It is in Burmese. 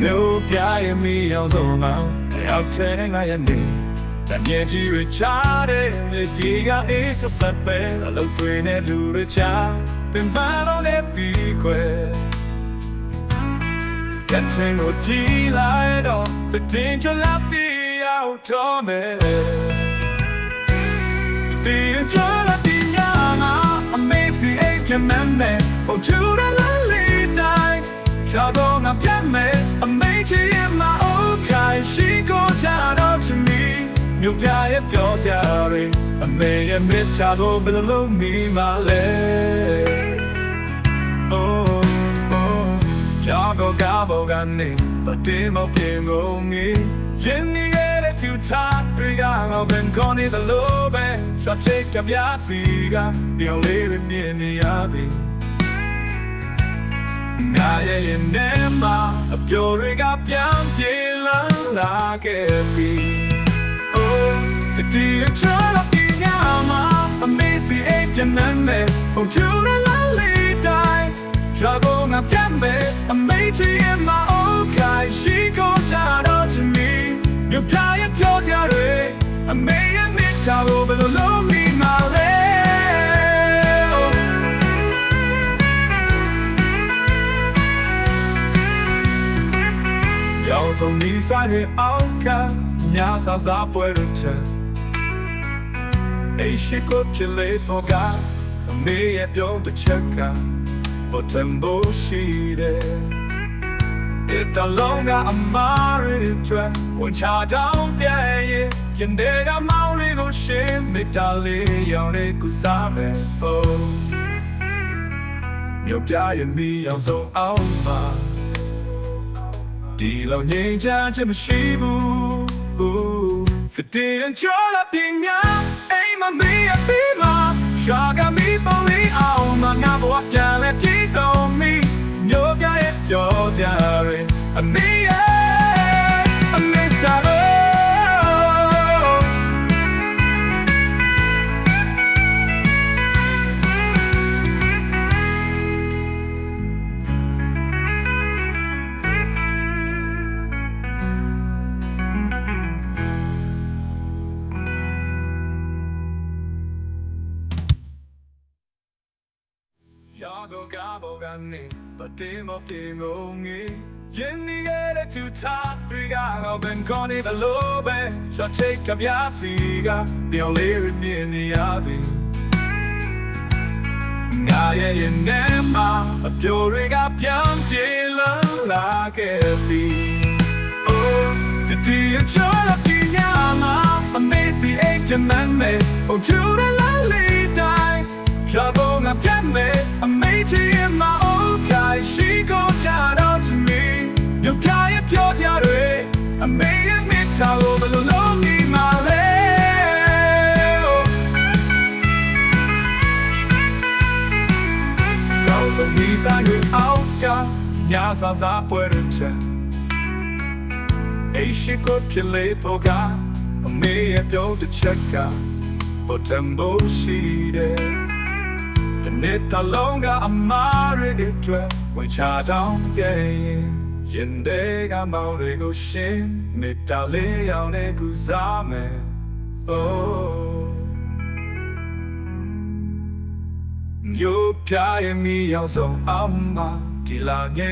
မျိုးပြရဲ့မီအောင်ဆုံးမရောက်တဲ့ငါရဲ့နေတမြင်ကြီးရချတဲ့ဒီကအေးဆက်ဆက်ပဲအလုပ်တွေနဲ့လူတွေချပင်ပန်းတော့လည်းပြီးခွဲကတ်ထင်းကိုကြည့်လိုက်တော့တဲ့ချလာပြီးရောက်တော့မယ်ဒီကြလာဒီညာငါ amazing a can man man for to the lonely time ရှာတော့ငါပြတ်မ ပြရဲ့ပြောစရာတွေအမေရဲ့မြစ်ချတော့ဘယ်လိုလုပ်မိမလဲ oh oh ကြောက်တော့ကားပေါ်ကနေပတင်းမပြင်းကုန်ကြီးရင်းနေရဲ့သူထားတွေ့ရအောင်ဘန်ကောနေသလိုပဲချွတ်ချိတ်ကပြားစီကဒီအောင်လေးတွေမြင်နေရပြီငါရဲ့ရင်ထဲမှာအပျော်တွေကပြန်ပြေးလာလာခဲ့ပြီ Oh, ဒီအချော်ဒီညမှာ amazing အပြင်းနဲ့မဲ့ fortune လာလေတိုင်းရာကုန်ငါပြတ်မဲ့ amazing in my own kai she goes out to me you play a pure ရယ် amazing မြတ်တာဘယ်လိုလုပ်မိမှာလဲ Yo, so mi sai de auca, ya sa sa puerta. အိရှိကိုဖြစ်လေတော့ကအမေရဲ့ပြောတဲ့ချက်ကပေါ်တန်ဖို့ရှိတယ် It alone ကအမားရတဲ့အတွက်ဝန်ချတောင်းပြရဲ့ရင်တွေကမောင်းလေးကိုရှင်းမိတာလေးရောင်လေးကုစားမယ် Oh မြို့ပြရဲ့မီအောင်ဆုံးအောင်ပါဒီလောက်ငြိမ်းချမ်းခြင်းမရှိဘူးဖတီးန်ချောလာပညာအိ မ်မမေးအပေးမရှာကမီပေါ်လေးအောင်မငါဘဝပြန်လဲပြေဆုံးမီမျိုးပြရဲ့ပြောစရာတွေအမေရဲ့ ကိုကားပေါ်ကနေပတင်းမပြေငုံငေးရင်းနေရတဲ့သူသားတွေကတော့ဘယ်ကောနေဘလို့ပဲ shot take ကပြားစီကမျောလေးရမြင်နေရပြီငါရဲ့ရင်ထဲမှာအပြိုတွေကပြန်ပြေလန်းလာခဲ့ပြီ Oh ဒီတီရချော်လာပြညာမှာ Amazing 8 commandment for you to love ခိုင်ရှိကိုချတော့ချင်မီမြပြရဲ့ပြောစရာတွေအမေရဲ့မိသားကိုဘယ်လိုလုပ်နေမှာလဲတော့ဆိုဒီဆိုင်ကိုအောက်ကညာစာစာပွဲရချက်အိရှိကိုဖြစ်လေပေါ်ကအမေရဲ့ပြောတဲ့ချက်ကပေါ်တ န်ဖို့ရှိတယ် The net alone got a married it dwe when cha down again Yin de ga mau de go shin me ta le yaw ne ku za me Oh Yo pya ye mi yaw so amma ki la nye